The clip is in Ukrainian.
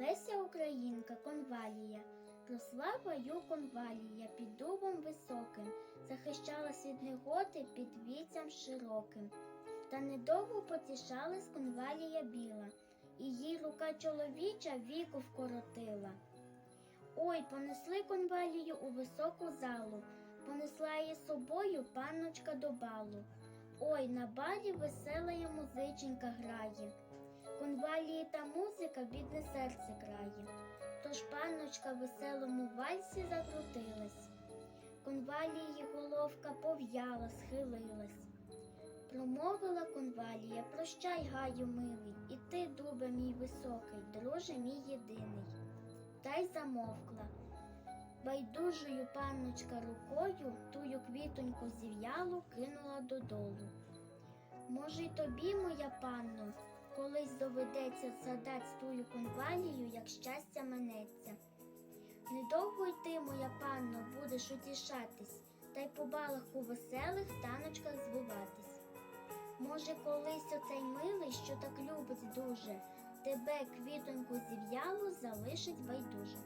Леся Українка, конвалія, росла гаю конвалія під дубом високим, захищалась від негоди під віцям широким. Та недовго потішалась конвалія біла, і їй рука чоловіча віку вкоротила. Ой, понесли конвалію у високу залу, понесла її собою панночка до балу. Ой, на балі весела музиченька грає. Конвалії та музика бідне серце крає. Тож панночка в веселому вальсі закрутилась. Конвалії головка пов'яла, схилилась. Промовила конвалія, прощай, гаю милий, і ти, дубе мій високий, друже мій єдиний. Та й замовкла. Байдужою панночка рукою тую квітоньку зів'ялу кинула додолу. Може, й тобі, моя панно, колись доведеться задать тую конвалію, як щастя минеться. Недовго йти, моя панно, будеш утішатись, та й по балах у веселих таночках звиватись. Може, колись оцей милий, що так любить дуже, тебе квітоньку зів'ялу залишить байдуже.